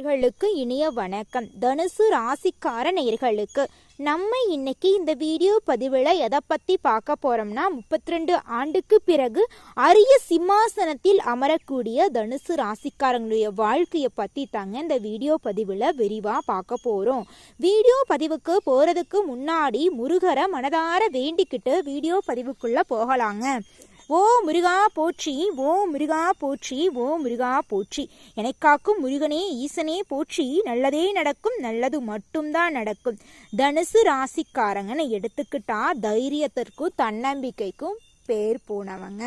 நேயர்களுக்கு இனிய வணக்கம். தனுசு ராசிக்கார நேயர்களுக்கு நம்ம இன்னைக்கு இந்த வீடியோ பதிவில் எதை பற்றி பார்க்க போகிறோம்னா முப்பத்தி ரெண்டு ஆண்டுக்கு பிறகு அரிய சிம்மாசனத்தில் அமரக்கூடிய தனுசு ராசிக்காரங்களுடைய வாழ்க்கையை பற்றி தாங்க இந்த வீடியோ பதிவில் விரிவாக பார்க்க போகிறோம் வீடியோ பதிவுக்கு போகிறதுக்கு முன்னாடி முருகரை மனதார வேண்டிக்கிட்டு வீடியோ பதிவுக்குள்ளே போகலாங்க. ஓ முருகா போற்றி ஓ முருகா போற்றி ஓ முருகா போற்றி. எனக்காக்கும் முருகனே ஈசனே போற்றி. நல்லதே நடக்கும் நல்லது மட்டும்தான் நடக்கும். தனுசு ராசிக்காரங்கன்னு எடுத்துக்கிட்டா தைரியத்திற்கும் தன்னம்பிக்கைக்கும் பேர் போனவங்க.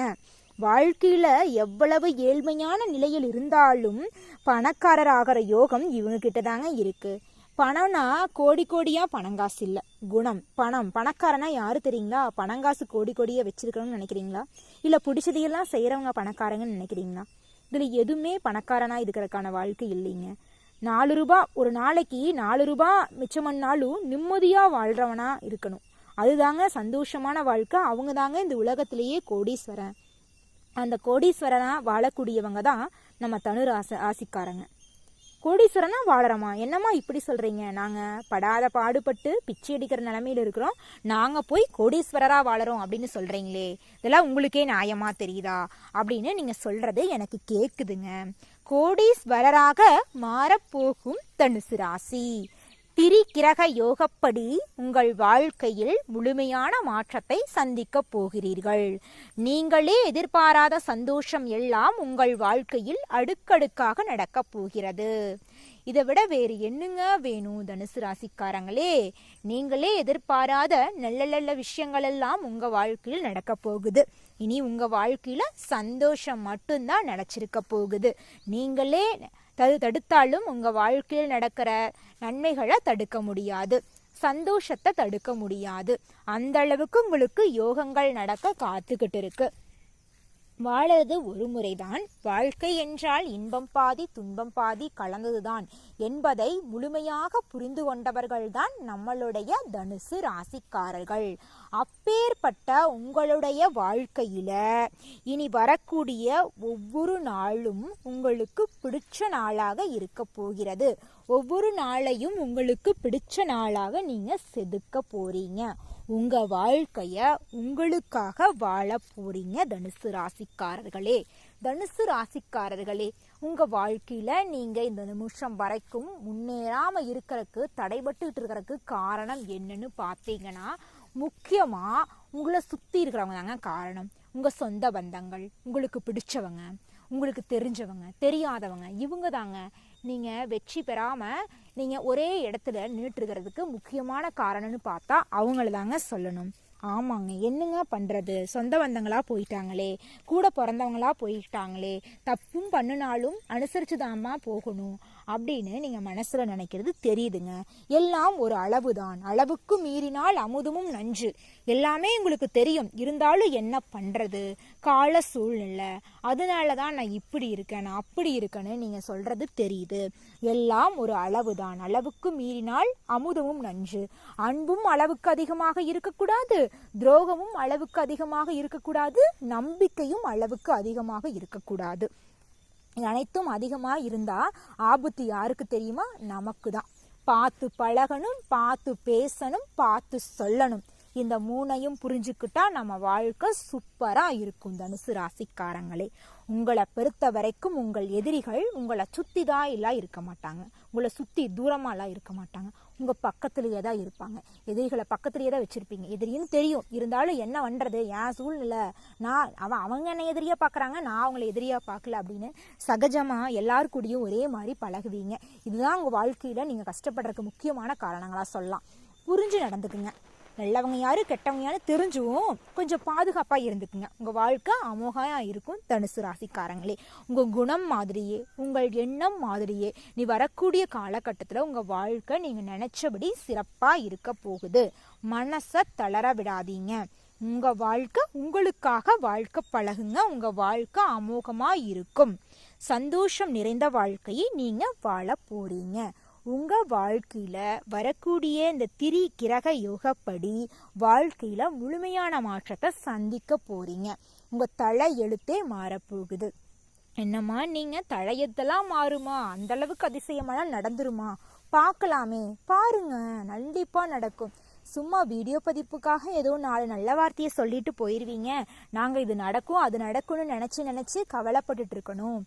வாழ்க்கையில் எவ்வளவு ஏழ்மையான நிலையில் இருந்தாலும் பணக்காரராகிற யோகம் இவங்க கிட்ட தாங்க இருக்குது பணம்னா கோடி கோடியாக பணங்காசு இல்லை. குணம் பணம். பணக்காரனா யாரு தெரியுங்களா? பணங்காசு கோடி கோடியாக வச்சிருக்கணும்னு நினைக்கிறீங்களா? இல்லை பிடிச்சதையெல்லாம் செய்கிறவங்க பணக்காரங்கன்னு நினைக்கிறீங்களா? இதில் எதுவுமே பணக்காரனா இருக்கிறதுக்கான வாழ்க்கை இல்லைங்க. நாலு ரூபா ஒரு நாளைக்கு நாலு ரூபா மிச்சம் பண்ணாலும் நிம்மதியாக வாழ்றவனா இருக்கணும். அதுதாங்க சந்தோஷமான வாழ்க்கை. அவங்க தாங்க இந்த உலகத்திலேயே கோடீஸ்வரன். அந்த கோடீஸ்வரனாக வாழக்கூடியவங்க தான் நம்ம தனுர் ஆசை ஆசிக்காரங்க. கோடீஸ்வரனா வாழறமா? என்னம்மா இப்படி சொல்றீங்க? நாங்க படாத பாடுபட்டு பிச்சை அடிக்கிற நிலமையில இருக்கிறோம். நாங்க போய் கோடீஸ்வரரா வாழறோம் அப்படின்னு சொல்றீங்களே. இதெல்லாம் உங்களுக்கே நியாயமா தெரியுதா? அப்படின்னு நீங்க சொல்றது எனக்கு கேக்குதுங்க. கோடீஸ்வரராக மாறப்போகும் தனுசு ராசி. திரிகிரக யோகப்படி உங்கள் வாழ்க்கையில் முழுமையான மாற்றத்தை சந்திக்கப் போகிறீர்கள். நீங்களே எதிர்பாராத சந்தோஷம் எல்லாம் உங்கள் வாழ்க்கையில் அடுக்கடுக்காக நடக்கப் போகிறது. இதை விட வேறு என்னங்க வேணும் தனுசு ராசிக்காரங்களே? நீங்களே எதிர்பாராத நல்ல நல்ல விஷயங்கள் எல்லாம் உங்க வாழ்க்கையில் நடக்க போகுது. இனி உங்க வாழ்க்கையில சந்தோஷம் மட்டும்தான் நினைச்சிருக்க போகுது. நீங்களே தடு தடுத்தாலும் உங்க வாழ்க்கையில் நடக்கிற நன்மைகளை தடுக்க முடியாது. சந்தோஷத்தை தடுக்க முடியாது. அந்த அளவுக்கு உங்களுக்கு யோகங்கள் நடக்க காத்துக்கிட்டு இருக்கு. வாழறது ஒரு முறைதான். வாழ்க்கை என்றால் இன்பம் பாதி துன்பம் பாதி கலந்ததுதான் என்பதை முழுமையாக புரிந்து கொண்டவர்கள்தான் நம்மளுடைய தனுசு ராசிக்காரர்கள். அப்பேற்பட்ட உங்களுடைய வாழ்க்கையில் இனி வரக்கூடிய ஒவ்வொரு நாளும் உங்களுக்கு பிடிச்ச நாளாக இருக்க போகிறது. ஒவ்வொரு நாளையும் உங்களுக்கு பிடிச்ச நாளாக நீங்கள் செதுக்க போகிறீங்க உங்கள் வாழ்க்கையை உங்களுக்காக வாழ போகிறீங்க தனுசு ராசிக்காரர்களே. தனுசு ராசிக்காரர்களே உங்கள் வாழ்க்கையில் நீங்கள் இந்த நிமிஷம் வரைக்கும் முன்னேறாமல் இருக்கிறதுக்கு தடைபட்டுக்கிட்டு இருக்கிறதுக்கு காரணம் என்னன்னு பார்த்தீங்கன்னா முக்கியமாக உங்களை சுற்றி இருக்கிறவங்க தாங்க காரணம். உங்கள் சொந்த பந்தங்கள் உங்களுக்கு பிடிச்சவங்க உங்களுக்கு தெரிஞ்சவங்க தெரியாதவங்க இவங்க தாங்க. நீங்கள் வெற்றி பெறாமல் நீங்கள் ஒரே இடத்துல நின்றுட்டுருக்கிறதுக்கு முக்கியமான காரணம்னு பார்த்தா அவங்கள தாங்க சொல்லணும். ஆமாங்க என்னங்க பண்ணுறது சொந்த பந்தங்களாக போயிட்டாங்களே. கூட பிறந்தவங்களா போயிட்டாங்களே. தப்பும் பண்ணினாலும் அனுசரித்து தாம்மா போகணும். அப்படின்னு நீங்கள் மனசில் நினைக்கிறது தெரியுதுங்க. எல்லாம் ஒரு அளவு தான் அளவுக்கு மீறினால் அமுதமும் நஞ்சு. எல்லாமே உங்களுக்கு தெரியும். இருந்தாலும் என்ன பண்ணுறது கால சூழ்நிலை. அதனால தான் நான் இப்படி இருக்கேன் நான் அப்படி இருக்கேன்னு நீங்கள் சொல்கிறது தெரியுது. எல்லாம் ஒரு அளவு தான் அளவுக்கு மீறினால் அமுதமும் நஞ்சு. அன்பும் அளவுக்கு அதிகமாக இருக்கக்கூடாது. துரோகமும் அளவுக்கு அதிகமாக இருக்கக்கூடாது. நம்பிக்கையும் அளவுக்கு அதிகமாக இருக்கக்கூடாது. இது அனைத்தும் அதிகமாக இருந்தால் ஆபத்து யாருக்கு தெரியுமா? நமக்கு தான் பார்த்து பழகணும் பார்த்து பேசணும் பார்த்து சொல்லணும். இந்த மூணையும் புரிஞ்சுக்கிட்டா நம்ம வாழ்க்கை சூப்பராக இருக்கும் தனுசு ராசிக்காரங்களே. உங்களை பொறுத்த வரைக்கும் உங்கள் எதிரிகள் உங்களை சுற்றி தான் எல்லாம் இருக்க மாட்டாங்க. உங்களை சுற்றி தூரமாலாம் இருக்க மாட்டாங்க. உங்கள் பக்கத்துலேயே தான் இருப்பாங்க. எதிரிகளை பக்கத்துலேயே தான் வச்சுருப்பீங்க. எதிரின்னு தெரியும். இருந்தாலும் என்ன பண்ணுறது என் சூழ்நிலை. நான் அவன் அவங்க என்ன எதிரியாக பார்க்குறாங்க நான் அவங்கள எதிரியாக பார்க்கல அப்படின்னு சகஜமாக எல்லார் கூடயும் ஒரே மாதிரி பழகுவீங்க. இதுதான் உங்கள் வாழ்க்கையில் நீங்கள் கஷ்டப்படுறதுக்கு முக்கியமான காரணங்களாக சொல்லலாம். புரிஞ்சு நடந்துக்குங்க. நல்லவங்க யார் கெட்டவங்க யாரு தெரிஞ்சும் கொஞ்சம் பாதுகாப்பாக இருந்துக்குங்க. உங்கள் வாழ்க்கை அமோகமாக இருக்கும் தனுசு ராசிக்காரங்களே. உங்கள் குணம் மாதிரியே உங்கள் எண்ணம் மாதிரியே நீ வரக்கூடிய காலகட்டத்தில் உங்கள் வாழ்க்கை நீங்கள் நினச்சபடி சிறப்பாக இருக்க போகுது. மனசை தளர விடாதீங்க. உங்கள் வாழ்க்கை உங்களுக்காக வாழ்க்கை பழகுங்க. உங்கள் வாழ்க்கை அமோகமாக இருக்கும். சந்தோஷம் நிறைந்த வாழ்க்கையை நீங்கள் வாழ போகிறீங்க உங்கள் வாழ்க்கையில் வரக்கூடிய இந்த திரி கிரக யோகப்படி வாழ்க்கையில் முழுமையான மாற்றத்தை சந்திக்க போகிறீங்க உங்கள் தலை எழுத்தே மாறப்போகுது. என்னம்மா நீங்கள் தழையத்தெல்லாம் மாறுமா? அந்த அளவுக்கு அதிசயமெல்லாம் நடந்துருமா? பார்க்கலாமே. பாருங்க. கண்டிப்பாக நடக்கும். சும்மா வீடியோ பதிப்புக்காக ஏதோ நாலு நல்ல வார்த்தையை சொல்லிட்டு போயிடுவீங்க நாங்கள் இது நடக்கும் அது நடக்கும்னு நினச்சி நினச்சி கவலைப்பட்டுட்டு இருக்கணும்.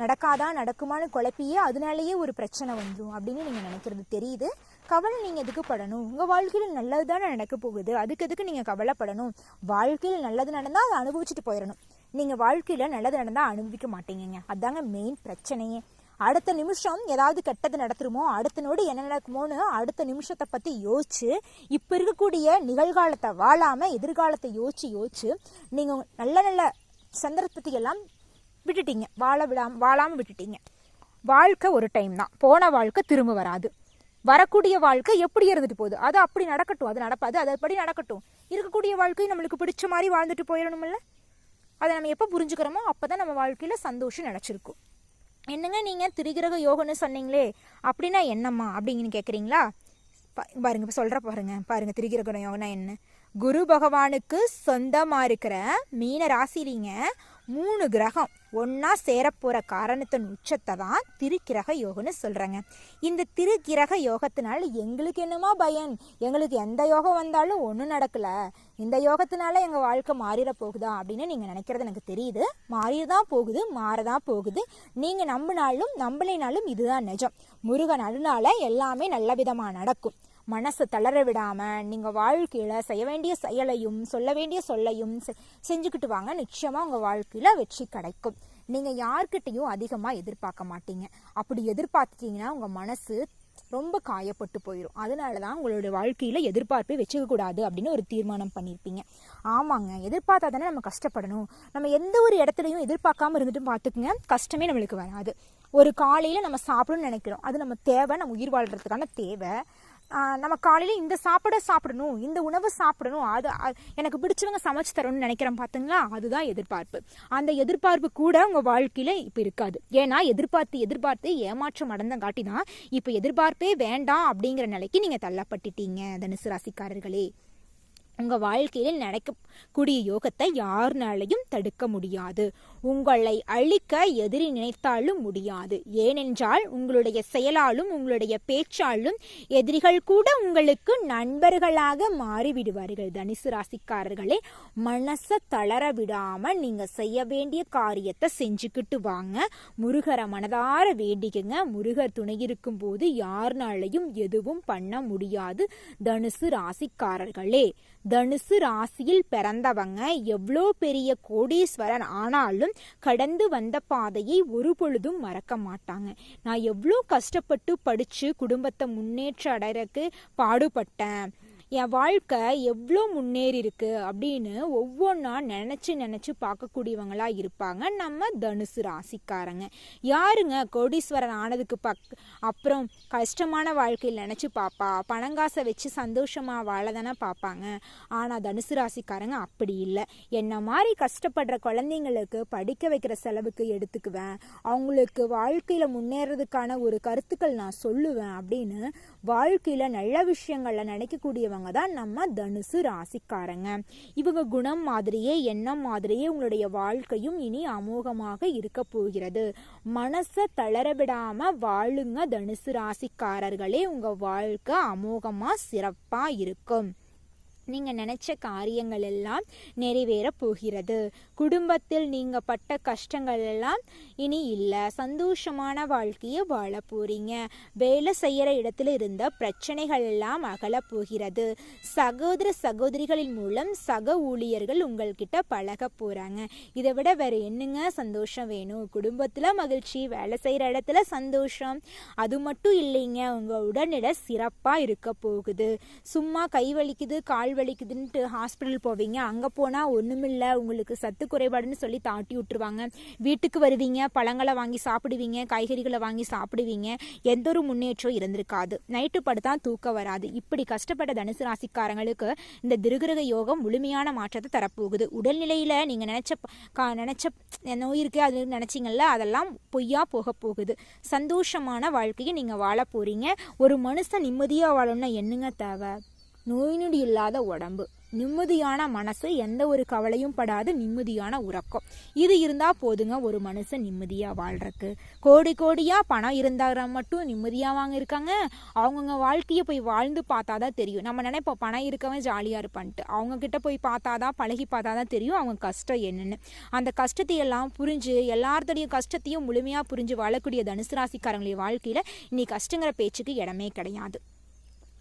நடக்காதா நடக்குமான்னு குழப்பியே அதனாலேயே ஒரு பிரச்சனை வந்துடும் அப்படின்னு நீங்கள் நினைக்கிறது தெரியுது. கவலை நீங்கள் எதுக்கு படணும்? உங்கள் வாழ்க்கையில் நல்லது தானே நடக்க போகுது. அதுக்கு எதுக்கு நீங்கள் கவலைப்படணும்? வாழ்க்கையில் நல்லது நடந்தால் அதை அனுபவிச்சுட்டு போயிடணும். நீங்கள் வாழ்க்கையில் நல்லது நடந்தால் அனுபவிக்க மாட்டீங்கங்க. அதாங்க மெயின் பிரச்சனையே. அடுத்த நிமிஷம் ஏதாவது கெட்டது நடத்துருமோ அடுத்த நொடி என்ன நடக்குமோன்னு அடுத்த நிமிஷத்தை பற்றி யோசிச்சு இப்போ இருக்கக்கூடிய நிகழ்காலத்தை வாழாமல் எதிர்காலத்தை யோசிச்சு யோசிச்சு நீங்கள் நல்ல நல்ல சந்தர்ப்பத்தை எல்லாம் விட்டுட்டீங்க. வாழ விடாம வாழாமல் விட்டுட்டீங்க. வாழ்க்கை ஒரு டைம் தான். போன வாழ்க்கை திரும்ப வராது. வரக்கூடிய வாழ்க்கை எப்படி இருந்துட்டு போகுது? அது அப்படி நடக்கட்டும். அது நடப்பாது. அது அப்படி நடக்கட்டும். இருக்கக்கூடிய வாழ்க்கை நம்மளுக்கு பிடிச்ச மாதிரி வாழ்ந்துட்டு போயிடணும்ல அதை நம்ம எப்போ புரிஞ்சுக்கிறோமோ அப்போ தான் நம்ம வாழ்க்கையில் சந்தோஷம் நினச்சிருக்கும். என்னங்க நீங்கள் திரிகிரக யோகன்னு சொன்னீங்களே அப்படின்னா என்னம்மா அப்படிங்கன்னு கேட்குறீங்களா பா- பாருங்க இப்போ சொல்கிற பாருங்க. பாருங்க திரிகிரக யோகனா என்ன? குரு பகவானுக்கு சொந்தமாக இருக்கிற மீன ராசிலிங்க. மூணு கிரகம் ஒன்றா சேரப்போகிற காரணத்தின் உச்சத்தை தான் திருக்கிரக யோகம்னு சொல்கிறாங்க இந்த திருக்கிரக யோகத்தினால எங்களுக்கு என்னமா பயன்? எங்களுக்கு எந்த யோகம் வந்தாலும் ஒன்றும் நடக்கல. இந்த யோகத்தினால எங்கள் வாழ்க்கை மாறிட போகுதா அப்படின்னு நீங்கள் நினைக்கிறது எனக்கு தெரியுது. மாறிதான் போகுது மாறதான் போகுது. நீங்கள் நம்பினாலும் நம்பலைனாலும் இதுதான் நிஜம். முருகன் அழுனால எல்லாமே நல்ல விதமாக நடக்கும். மனசை தளர விடாமல் நீங்கள் வாழ்க்கையில் செய்ய வேண்டிய செயலையும் சொல்ல வேண்டிய சொல்லையும் செ- செஞ்சுக்கிட்டு வாங்க. நிச்சயமாக உங்கள் வாழ்க்கையில் வெற்றி கிடைக்கும். நீங்கள் யார்கிட்டையும் அதிகமாக எதிர்பார்க்க மாட்டீங்க. அப்படி எதிர்பார்த்துட்டீங்கன்னா உங்கள் மனசு ரொம்ப காயப்பட்டு போயிடும் அதனால தான் உங்களுடைய வாழ்க்கையில் எதிர்பார்ப்பை வச்சுக்க கூடாது அப்படின்னு ஒரு தீர்மானம் பண்ணியிருப்பீங்க ஆமாங்க. எதிர்பார்த்தா தானே நம்ம கஷ்டப்படணும். நம்ம எந்த ஒரு இடத்துலையும் எதிர்பார்க்காம இருந்துட்டு பார்த்துக்குங்க கஷ்டமே நம்மளுக்கு வராது. ஒரு காலையில் நம்ம சாப்பிடணும்னு நினைக்கிறோம். அது நம்ம தேவை. நம்ம உயிர் வாழ்கிறதுக்கான தேவை. நம்ம காலையில் இந்த சாப்பாடை சாப்பிடணும் இந்த உணவு சாப்பிடணும் அது எனக்கு பிடிச்சவங்க சமைச்சு தரணும்னு நினைக்கிறேன் பார்த்தீங்களா அதுதான் எதிர்பார்ப்பு. அந்த எதிர்பார்ப்பு கூட உங்கள் வாழ்க்கையில் இப்போ இருக்காது. ஏன்னா எதிர்பார்த்து எதிர்பார்த்து ஏமாற்றம் அடைந்தங்காட்டி தான் இப்போ எதிர்பார்ப்பே வேண்டாம் அப்படிங்கிற நிலைக்கு நீங்கள் தள்ளப்பட்டுட்டீங்க தனுசு ராசிக்காரர்களே. உங்கள் வாழ்க்கையில் நடக்கக்கூடிய யோகத்தை யாருனாலையும் தடுக்க முடியாது. உங்களை அழிக்க எதிரி நினைத்தாலும் முடியாது. ஏனென்றால் உங்களுடைய செயலாலும் உங்களுடைய பேச்சாலும் எதிரிகள் கூட உங்களுக்கு நண்பர்களாக மாறிவிடுவார்கள். தனுசு ராசிக்காரர்களே மனசை தளர விடாமல் நீங்கள் செய்ய வேண்டிய காரியத்தை செஞ்சுக்கிட்டு வாங்க. முருகரை மனதார வேண்டிக்கங்க. முருகர் துணை இருக்கும் போது யாருனாலையும் எதுவும் பண்ண முடியாது. தனுசு ராசிக்காரர்களே தனுசு ராசியில் பிறந்தவங்க எவ்வளோ பெரிய கோடீஸ்வரன் ஆனாலும் கடந்து வந்த பாதையை ஒரு பொழுதும் மறக்க மாட்டாங்க. நான் எவ்வளோ கஷ்டப்பட்டு படித்து குடும்பத்தை முன்னேற்ற அடைறக்கு பாடுபட்டேன். என் வாழ்க்கை எவ்வளோ முன்னேறி இருக்கு அப்படின்னு ஒவ்வொன்றா நினச்சி நினச்சி பார்க்கக்கூடியவங்களா இருப்பாங்க. நம்ம தனுசு ராசிக்காரங்க. யாருங்க கோடீஸ்வரன் ஆனதுக்கு பக் அப்புறம் கஷ்டமான வாழ்க்கையில் நினச்சி பார்ப்பா பணங்காசை வச்சு சந்தோஷமாக வாழ தானே பார்ப்பாங்க ஆனால் தனுசு ராசிக்காரங்க அப்படி இல்லை. என்ன மாதிரி கஷ்டப்படுற குழந்தைங்களுக்கு படிக்க வைக்கிற செலவுக்கு எடுத்துக்குவேன். அவங்களுக்கு வாழ்க்கையில் முன்னேறதுக்கான ஒரு கருத்துக்கள் நான் சொல்லுவேன் அப்படின்னு வாழ்க்கையில் நல்ல விஷயங்களில் நினைக்கக்கூடியவங்க தான் நம்ம தனுசு ராசிக்காரங்க. இவங்க குணம் மாதிரியே எண்ணம் மாதிரியே உங்களுடைய வாழ்க்கையும் இனி அமோகமாக இருக்க போகிறது. மனசை தளர வாழுங்க தனுசு ராசிக்காரர்களே. உங்க வாழ்க்கை அமோகமா சிறப்பா இருக்கும். நீங்கள் நினச்ச காரியங்கள் எல்லாம் நிறைவேற போகிறது. குடும்பத்தில் நீங்கள் பட்ட கஷ்டங்கள் எல்லாம் இனி இல்லை. சந்தோஷமான வாழ்க்கையை வாழ போகிறீங்க வேலை செய்கிற இடத்துல இருந்த பிரச்சனைகள் எல்லாம் அகல போகிறது. சகோதர சகோதரிகளின் மூலம் சக ஊழியர்கள் உங்கள்கிட்ட பழக போகிறாங்க இதை விட வேறு என்னங்க சந்தோஷம் வேணும்? குடும்பத்தில் மகிழ்ச்சி வேலை செய்கிற இடத்துல சந்தோஷம். அது மட்டும் இல்லைங்க. உங்கள் உடல்நிலை சிறப்பாக இருக்க போகுது. சும்மா கை வலிக்குது கால் வலிக்குதுன்ட்டு ஹாஸ்பிட்டல் போவீங்க. அங்கே போனால் ஒன்றுமில்ல உங்களுக்கு சத்து குறைபாடுன்னு சொல்லி தாட்டி விட்டுருவாங்க. வீட்டுக்கு வருவீங்க பழங்களை வாங்கி சாப்பிடுவீங்க காய்கறிகளை வாங்கி சாப்பிடுவீங்க. எந்த ஒரு முன்னேற்றம் இருந்திருக்காது. நைட்டு படுத்தா தூக்கம் வராது. இப்படி கஷ்டப்பட்ட தனுசு ராசிக்காரங்களுக்கு இந்த திருகிரக யோகம் முழுமையான மாற்றத்தை தரப்போகுது. உடல்நிலையில் நீங்கள் நினச்ச கா நினச்ச நோய் இருக்குது அது நினச்சிங்கள்ல அதெல்லாம் பொய்யா போக போகுது. சந்தோஷமான வாழ்க்கையை நீங்கள் வாழ போகிறீங்க ஒரு மனுஷன் நிம்மதியாக வாழணும்னா என்னங்க தேவை? நோய் நொடி இல்லாத உடம்பு. நிம்மதியான மனசு எந்த ஒரு கவலையும் படாது நிம்மதியான உறக்கம். இது இருந்தால் போதுங்க ஒரு மனுஷன் நிம்மதியாக வாழ்றதுக்கு. கோடி கோடியாக பணம் இருந்தால் மட்டும் நிம்மதியாக வாங்க இருக்காங்க அவங்கவுங்க வாழ்க்கையை போய் வாழ்ந்து பார்த்தா தான் தெரியும். நம்ம நினைப்போம் பணம் இருக்கவன் ஜாலியாக இருப்பான்ட்டு. அவங்கக்கிட்ட போய் பார்த்தா தான் பழகி பார்த்தா தான் தெரியும் அவங்க கஷ்டம் என்னென்னு. அந்த கஷ்டத்தை எல்லாம் புரிஞ்சு எல்லார்த்துடைய கஷ்டத்தையும் முழுமையாக புரிஞ்சு வாழக்கூடிய தனுசு ராசிக்காரங்களுடைய வாழ்க்கையில் இன்னைக்கு கஷ்டங்கிற பேச்சுக்கு இடமே கிடையாது.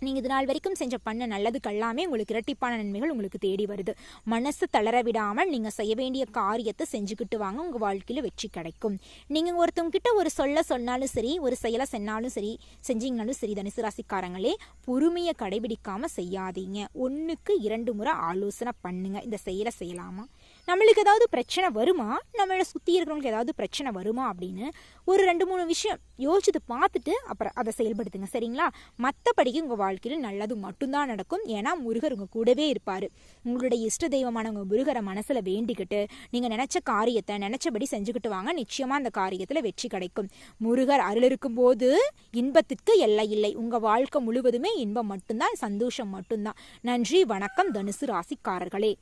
நீங்கள் இது நாள் வரைக்கும் செஞ்ச பண்ண நல்லதுக்கு எல்லாமே உங்களுக்கு இரட்டிப்பான நன்மைகள் உங்களுக்கு தேடி வருது. மனசு தளர விடாமல் நீங்கள் செய்ய வேண்டிய காரியத்தை செஞ்சுக்கிட்டு வாங்க உங்கள் வாழ்க்கையில் வெற்றி கிடைக்கும். நீங்கள் ஒருத்தவங்கிட்ட ஒரு சொல்ல சொன்னாலும் சரி ஒரு செயலை சொன்னாலும் சரி செஞ்சீங்கனாலும் சரி தனுசு ராசிக்காரங்களே பொறுமையை கடைபிடிக்காமல் செய்யாதீங்க. ஒன்றுக்கு இரண்டு முறை ஆலோசனை பண்ணுங்கள் இந்த செயலை செய்யலாமா? நம்மளுக்கு ஏதாவது பிரச்சனை வருமா? நம்மளை சுற்றி இருக்கிறவங்களுக்கு ஏதாவது பிரச்சனை வருமா அப்படின்னு ஒரு ரெண்டு மூணு விஷயம் யோசிச்சு பார்த்துட்டு அப்புறம் அதை செயல்படுத்துங்க சரிங்களா? மற்றபடிக்கு உங்கள் வாழ்க்கையில் நல்லது மட்டும்தான் நடக்கும். ஏன்னா முருகர் உங்கள் கூடவே இருப்பார். உங்களுடைய இஷ்ட தெய்வமான உங்கள் முருகரை மனசில் வேண்டிக்கிட்டு நீங்கள் நினச்ச காரியத்தை நினச்சபடி செஞ்சுக்கிட்டு வாங்க. நிச்சயமாக அந்த காரியத்தில் வெற்றி கிடைக்கும். முருகர் அருள் இருக்கும்போது இன்பத்திற்கு எல்லை இல்லை. உங்கள் வாழ்க்கை முழுவதுமே இன்பம் மட்டும்தான் சந்தோஷம் மட்டும்தான். நன்றி வணக்கம் தனுசு ராசிக்காரர்களே.